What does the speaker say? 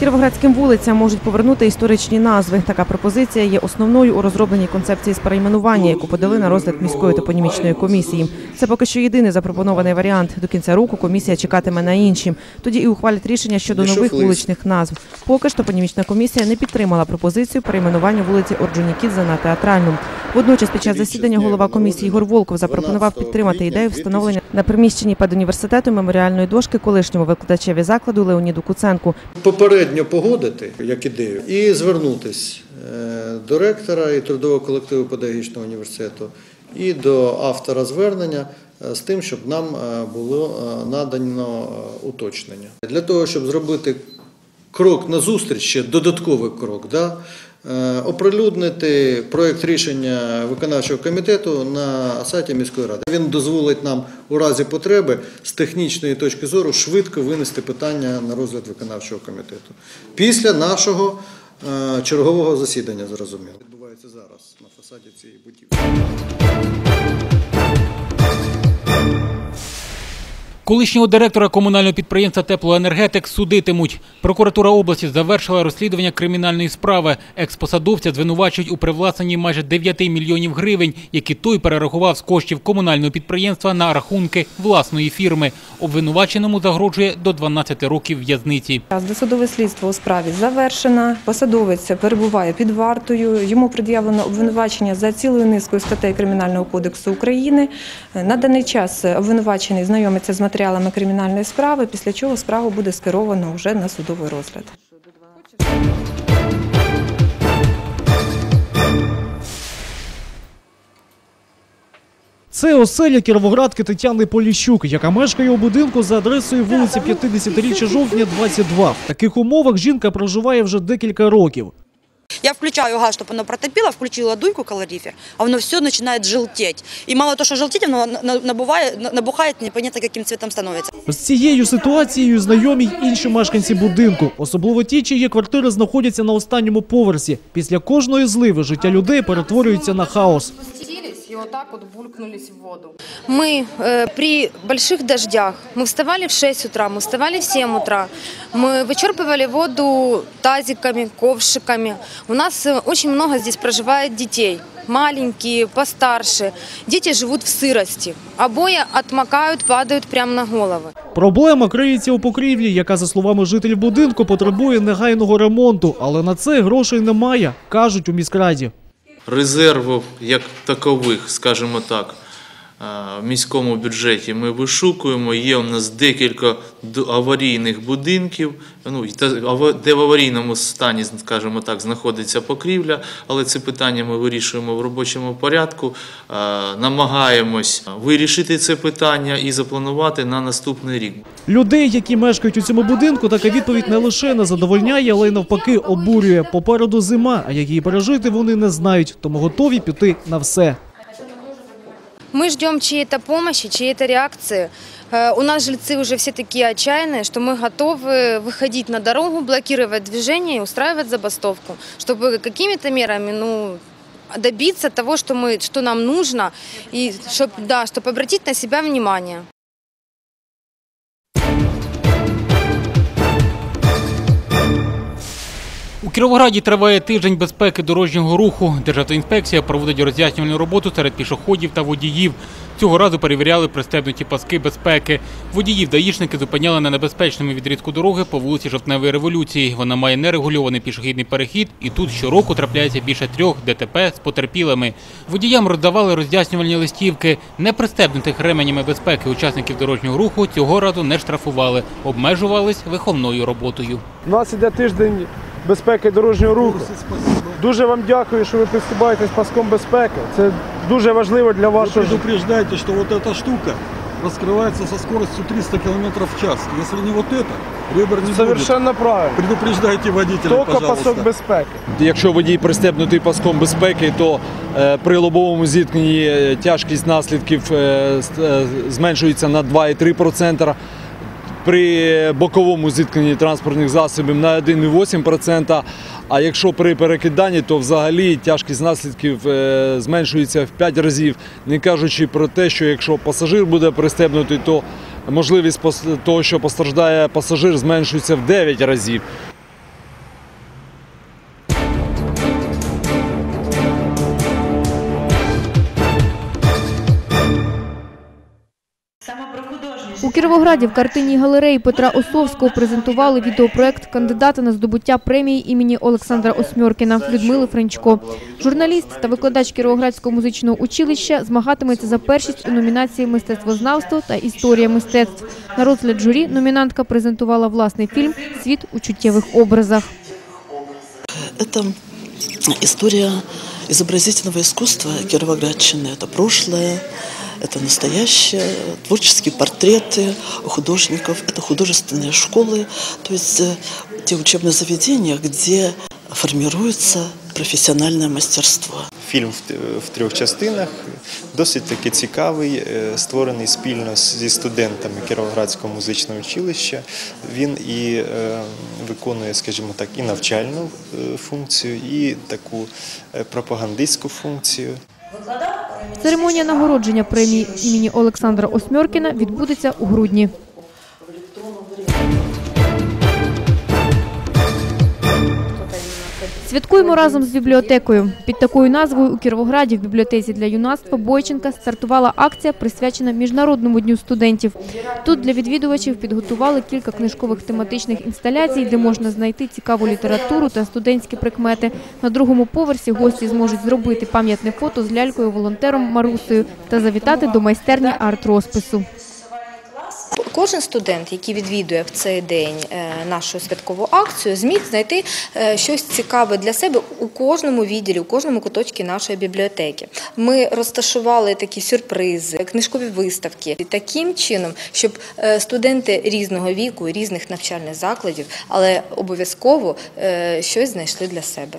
Кіровоградським вулицям можуть повернути історичні назви. Така пропозиція є основною у розробленій концепції з перейменування, яку подали на розгляд міської топонімічної комісії. Це поки що єдиний запропонований варіант. До кінця року комісія чекатиме на інші. Тоді і ухвалять рішення щодо нових вуличних назв. Поки ж топонімічна комісія не підтримала пропозицію перейменування вулиці Орджонікідзе на театральну. Водночас, під час засідання голова комісії Ігор Волков запропонував підтримати ідею встановлення на приміщенні педуніверситету меморіальної дошки колишньому викладачеві закладу Леоніду Куценку. Попередньо погодити як ідею і звернутись е, до ректора і трудового колективу педагогічного університету і до автора звернення е, з тим, щоб нам е, було надано уточнення. Для того, щоб зробити крок назустріч, ще додатковий крок, да, оприлюднити проєкт рішення виконавчого комітету на сайті міської ради. Він дозволить нам у разі потреби з технічної точки зору швидко винести питання на розгляд виконавчого комітету. Після нашого е, чергового засідання, зрозуміло. Відбувається зараз на фасаді цієї будівлі. Колишнього директора комунального підприємства Теплоенергетик судитимуть. Прокуратура області завершила розслідування кримінальної справи. Експосадовця звинувачують у привласненні майже 9 мільйонів гривень, які той перерахував з коштів комунального підприємства на рахунки власної фірми. Обвинуваченому загрожує до 12 років в'язниці. Досудове слідство у справі завершено. Посадовець перебуває під вартою. Йому пред'явлено обвинувачення за цілою низкою статей Кримінального кодексу України. На даний час обвинувачений знайомиться з матеріалами кримінальної справи, після чого справу буде скеровано вже на судовий розгляд. Це оселя кіровоградки Тетяни Поліщук, яка мешкає у будинку за адресою вулиці 50-річчя жовтня, 22. В таких умовах жінка проживає вже декілька років. Я включаю газ, чтобы оно протопило, включила дуйку калорифер, а оно все начинает желтеть. И мало того, что желтеть, оно на- набуває, на- набухает, непонятно каким цветом становится. З цією ситуацією знайомі й інші мешканці будинку, особливо ті, чиї квартири знаходяться на останньому поверсі. Після кожної зливи життя людей перетворюється на хаос. спустились и вот так вот булькнулись в воду. Мы э, при больших дождях, мы вставали в 6 утра, мы вставали в 7 утра, мы вычерпывали воду тазиками, ковшиками. У нас э, очень много здесь проживает детей, маленькие, постарше. Дети живут в сырости, обои отмокают, падают прямо на головы. Проблема криється у покрівлі, яка, за словами жителів будинку, потребує негайного ремонту, але на це грошей немає, кажуть у міськраді. резервів як такових, скажімо так, в міському бюджеті ми вишукуємо. Є у нас декілька аварійних будинків, ну, де в аварійному стані, скажімо так, знаходиться покрівля, але це питання ми вирішуємо в робочому порядку. Намагаємось вирішити це питання і запланувати на наступний рік. Людей, які мешкають у цьому будинку, така відповідь не лише не задовольняє, але й навпаки обурює. Попереду зима, а як її пережити вони не знають, тому готові піти на все. Мы ждем чьей-то помощи, чьей-то реакции. Э, У нас жильцы уже все такие отчаянные, что мы готовы выходить на дорогу, блокировать движение и устраивать забастовку, чтобы какими-то мерами, ну, добиться того, что, мы, что нам нужно, и чтобы, да, чтобы обратить на себя внимание. У Кіровограді триває тиждень безпеки дорожнього руху. Державна інспекція проводить роз'яснювальну роботу серед пішоходів та водіїв. Цього разу перевіряли пристебнуті паски безпеки. Водіїв даїшники зупиняли на небезпечному відрізку дороги по вулиці Жовтневої революції. Вона має нерегульований пішохідний перехід, і тут щороку трапляється більше трьох ДТП з потерпілими. Водіям роздавали роз'яснювальні листівки. Непристебнутих ременями безпеки учасників дорожнього руху цього разу не штрафували, обмежувались виховною роботою. У нас іде тиждень безпеки дорожнього руху. Дуже вам дякую, що ви приступаєтесь паском безпеки. Це дуже важливо для Вы вашого життя. предупреждаете, что вот эта штука раскрывается со скоростью 300 км в час. Если не вот это, ребер не Совершенно правильно. будет. Предупреждайте водителя, Тільки пожалуйста. пасок безпеки. Якщо водій пристебнутий паском безпеки, то е, при лобовому зіткненні е, тяжкість наслідків е, с- е, зменшується на 2,3%. при боковому зіткненні транспортних засобів на 1,8%. А якщо при перекиданні, то взагалі тяжкість наслідків е, зменшується в 5 разів, не кажучи про те, що якщо пасажир буде пристебнутий, то можливість того, що постраждає пасажир, зменшується в 9 разів. Кіровограді в картинній галереї Петра Осовського презентували відеопроект кандидата на здобуття премії імені Олександра Осьмьоркіна Людмили Френчко. Журналіст та викладач Кіровоградського музичного училища змагатиметься за першість у номінації Мистецтвознавство та історія мистецтв. На розгляд журі номінантка презентувала власний фільм Світ у чуттєвих образах. Это история изобразительного искусства Кировоградщины. Это прошлое, это настоящее, творческие портреты художников, это художественные школы, то есть э, те учебные заведения, где формируется профессиональное мастерство. Фільм в, трьох частинах досить таки цікавий, е, створений спільно зі студентами Кіровоградського музичного училища. Він і е, виконує, скажімо так, і навчальну е, функцію, і таку пропагандистську функцію. Церемонія нагородження премії імені Олександра Осьмьоркіна відбудеться у грудні. Святкуємо разом з бібліотекою. Під такою назвою у Кіровограді в бібліотеці для юнацтва Бойченка стартувала акція, присвячена Міжнародному дню студентів. Тут для відвідувачів підготували кілька книжкових тематичних інсталяцій, де можна знайти цікаву літературу та студентські прикмети. На другому поверсі гості зможуть зробити пам'ятне фото з лялькою-волонтером Марусею та завітати до майстерні арт-розпису. Кожен студент, який відвідує в цей день е, нашу святкову акцію, зміг знайти е, щось цікаве для себе у кожному відділі, у кожному куточці нашої бібліотеки. Ми розташували такі сюрпризи, книжкові виставки таким чином, щоб е, студенти різного віку, різних навчальних закладів, але обов'язково щось знайшли для себе.